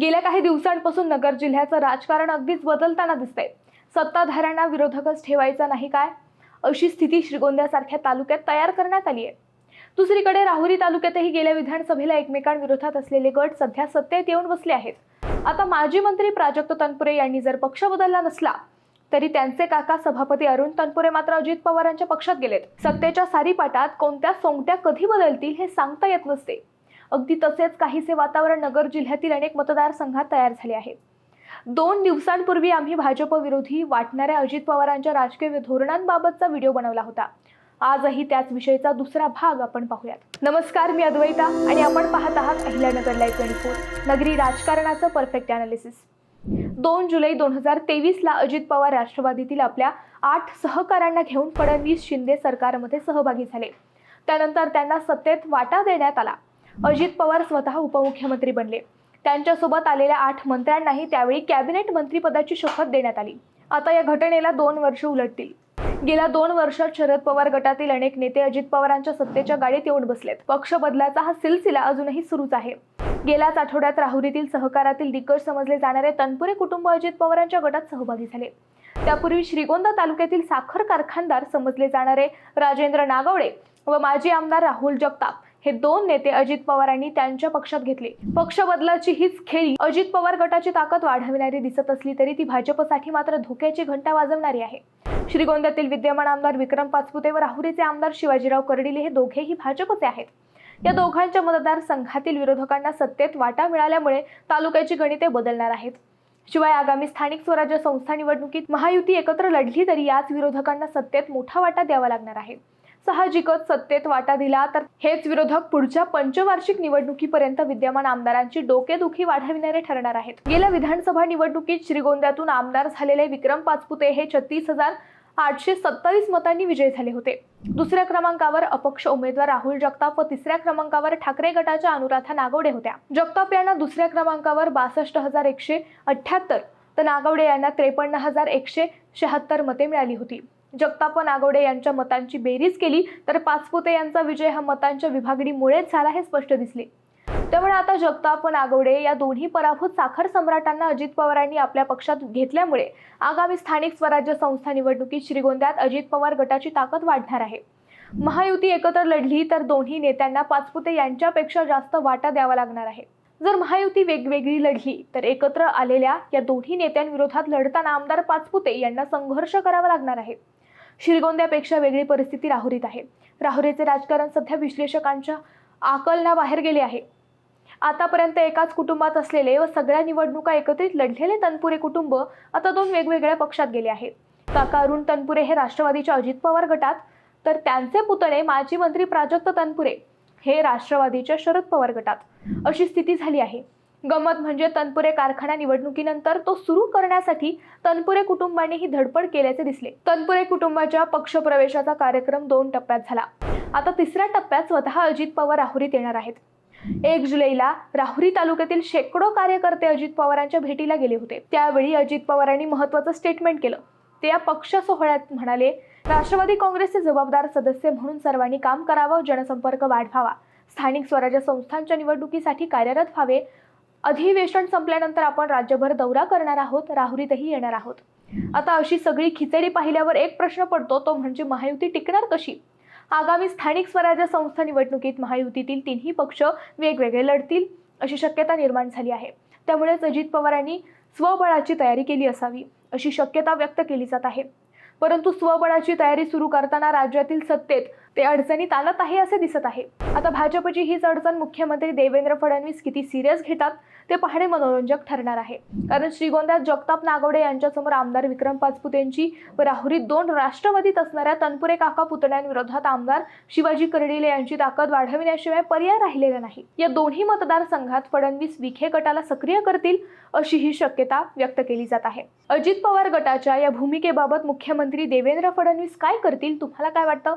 गेल्या काही दिवसांपासून नगर जिल्ह्याचं राजकारण अगदीच बदलताना दिसतंय. सत्ताधाऱ्यांना विरोधकच ठेवायचा नाही काय? अशी स्थिती श्रीगोंद्यासारख्या तालुक्यात तयार करण्यात आली आहे दुसरीकडे राहुरी तालुक्यातही गेल्या विधानसभेला एकमेकांविरोधात असलेले गट सध्या सत्तेत येऊन बसले आहेत. आता माजी मंत्री प्राजक्त तनपुरे यांनी जर पक्ष बदलला नसला तरी त्यांचे काका सभापती अरुण तनपुरे मात्र अजित पवारांच्या पक्षात गेलेत. सत्तेच्या सारीपाटात कोणत्या सोंगट्या कधी बदलतील हे सांगता येत नसते. अगदी तसेच काहीसे वातावरण नगर जिल्ह्यातील अनेक मतदारसंघात तयार झाले आहे. दोन दिवसांपूर्वी आम्ही भाजप विरोधी वाटणाऱ्या अजित पवारांच्या राजकीय धोरणांबाबतचा व्हिडिओ बनवला होता. आजही त्याच विषयीचा दुसरा भाग आपण पाहूयात. नमस्कार मी अद्वैता आणि आपण पाहत आहात अहिल्यानगर लाईव्ह ट्वेंटी फोर नगरी राजकारणाचं परफेक्ट अनालिसिस दोन जुलै दोन हजार तेवीसला अजित पवार राष्ट्रवादीतील आपल्या आठ सहकाऱ्यांना घेऊन फडणवीस शिंदे सरकारमध्ये सहभागी झाले. त्यानंतर त्यांना सत्तेत वाटा देण्यात आला. अजित पवार स्वतः उपमुख्यमंत्री बनले. त्यांच्यासोबत आलेल्या आठ मंत्र्यांनाही त्यावेळी कॅबिनेट मंत्रीपदाची शपथ देण्यात आली. आता या घटनेला दोन वर्ष उलटतील. गेल्या दोन वर्षात शरद पवार गटातील अनेक नेते अजित पवारांच्या सत्तेच्या गाडीत येऊन बसलेत. पक्ष बदलाचा हा सिलसिला अजूनही सुरूच आहे. गेल्याच आठवड्यात राहुरीतील सहकारातील दिग्गज समजले जाणारे तनपुरे कुटुंब अजित पवारांच्या गटात सहभागी झाले. त्यापूर्वी श्रीगोंदा तालुक्यातील साखर कारखानदार समजले जाणारे राजेंद्र नागवडे व माजी आमदार राहुल जगताप हे दोन नेते अजित पवारांनी त्यांच्या पक्षात घेतले. पक्ष बदलाची हीच खेळी अजित पवार गटाची ताकद वाढविणारी दिसत असली तरी ती भाजपसाठी मात्र धोक्याची घंटा वाजवणारी आहे. श्रीगोंद्यातील विद्यमान आमदार विक्रम पाचपुते व राहुरीचे आमदार शिवाजीराव कर्डिले हे दोघेही भाजपचे आहेत. या दोघांच्या मतदारसंघातील विरोधकांना सत्तेत वाटा मिळाल्यामुळे तालुक्याची गणिते बदलणार आहेत. शिवाय आगामी स्थानिक स्वराज्य संस्था निवडणुकीत महायुती एकत्र लढली तरी याच विरोधकांना सत्तेत मोठा वाटा द्यावा लागणार आहे. साहजिकच सत्तेत वाटा दिला तर हेच विरोधक पुढच्या पंचवार्षिक निवडणुकीपर्यंत विद्यमान आमदारांची डोकेदुखी वाढविणारे ठरणार आहेत. गेल्या विधानसभा निवडणुकीत श्रीगोंद्यातून आमदार झालेले विक्रम पाचपुते हे छत्तीस हजार आठशे सत्तावीस मतांनी विजयी झाले होते. दुसऱ्या क्रमांकावर अपक्ष उमेदवार राहुल जगताप व तिसऱ्या क्रमांकावर ठाकरे गटाच्या अनुराधा नागवडे होत्या. जगताप यांना दुसऱ्या क्रमांकावर बासष्ट हजार एकशे अठ्ठ्याहत्तर तर नागवडे यांना त्रेपन्न हजार एकशे शहात्तर मते मिळाली होती. जगताप आगोडे यांच्या मतांची बेरीज केली तर पाचपुते यांचा विजय हा मतांच्या विभागणीमुळेच झाला हे स्पष्ट दिसले. त्यामुळे आता जगताप आगोडे नागवडे या दोन्ही पराभूत साखर सम्राटांना अजित पवारांनी आपल्या पक्षात घेतल्यामुळे आगामी स्थानिक स्वराज्य संस्था निवडणुकीत श्रीगोंद्यात अजित पवार गटाची ताकद वाढणार आहे. महायुती एकत्र लढली तर दोन्ही नेत्यांना पाचपुते यांच्यापेक्षा जास्त वाटा द्यावा लागणार आहे. जर महायुती वेगवेगळी लढली तर एकत्र आलेल्या या दोन्ही नेत्यांविरोधात लढताना आमदार पाचपुते यांना संघर्ष करावा लागणार आहे. श्रीगोंद्यापेक्षा वेगळी परिस्थिती राहुरीत आहे. राहुरीचे राजकारण सध्या विश्लेषकांच्या आकलनाबाहेर गेले आहे. आतापर्यंत एकाच कुटुंबात असलेले व सगळ्या निवडणुका एकत्रित लढलेले तनपुरे कुटुंब आता दोन वेगवेगळ्या पक्षात गेले आहेत काका अरुण तनपुरे हे राष्ट्रवादीच्या अजित पवार गटात तर त्यांचे पुतणे माजी मंत्री प्राजक्त तनपुरे हे राष्ट्रवादीच्या शरद पवार गटात. अशी स्थिती झाली आहे. गमत म्हणजे तनपुरे कारखाना निवडणुकीनंतर तो सुरू करण्यासाठी तनपुरे कुटुंबाने ही धडपड केल्याचे दिसले. तनपुरे कुटुंबाच्या पक्षप्रवेशाचा कार्यक्रम दोन टप्प्यात झाला. आता तिसऱ्या टप्प्यात स्वतः अजित पवार राहुरीत येणार आहेत. एक जुलैला राहुरी तालुक्यातील शेकडो कार्यकर्ते अजित पवारांच्या भेटीला गेले होते. त्यावेळी अजित पवारांनी महत्वाचं स्टेटमेंट केलं. ते या पक्ष सोहळ्यात म्हणाले राष्ट्रवादी काँग्रेसचे जबाबदार सदस्य म्हणून सर्वांनी काम करावं जनसंपर्क वाढवावा. स्थानिक स्वराज्य संस्थांच्या निवडणुकीसाठी कार्यरत व्हावे. अधिवेशन संपल्यानंतर आपण राज्यभर दौरा करणार आहोत राहुरीतही येणार आहोत. आता अशी सगळी खिचडी पाहिल्यावर एक प्रश्न पडतो तो म्हणजे महायुती टिकणार कशी? आगामी स्थानिक स्वराज्य संस्था निवडणुकीत महायुतीतील तिन्ही पक्ष वेगवेगळे लढतील अशी शक्यता निर्माण झाली आहे. त्यामुळेच अजित पवारांनी स्वबळाची तयारी केली असावी अशी शक्यता व्यक्त केली जात आहे. परंतु स्वबळाची तयारी सुरू करताना राज्यातील सत्तेत ते अडचणीत आणत आहे असे दिसत आहे. आता भाजपची हीच अडचण मुख्यमंत्री देवेंद्र फडणवीस किती सिरियस घेतात ते पाहणे मनोरंजक ठरणार आहे. कारण श्रीगोंद्यात जगताप नागवडे यांच्यासमोर आमदार विक्रम पाचपुतेंची व राहुरीत दोन राष्ट्रवादीत असणाऱ्या तनपुरे काका पुतण्यांविरोधात आमदार शिवाजी कर्डिले यांची ताकद वाढविण्याशिवाय पर्याय राहिलेला नाही. या दोन्ही मतदारसंघात फडणवीस विखे गटाला सक्रिय करतील अशी ही शक्यता व्यक्त केली जात आहे. अजित पवार गटाच्या या भूमिकेबाबत मुख्यमंत्री देवेंद्र फडणवीस काय करतील तुम्हाला काय वाटतं?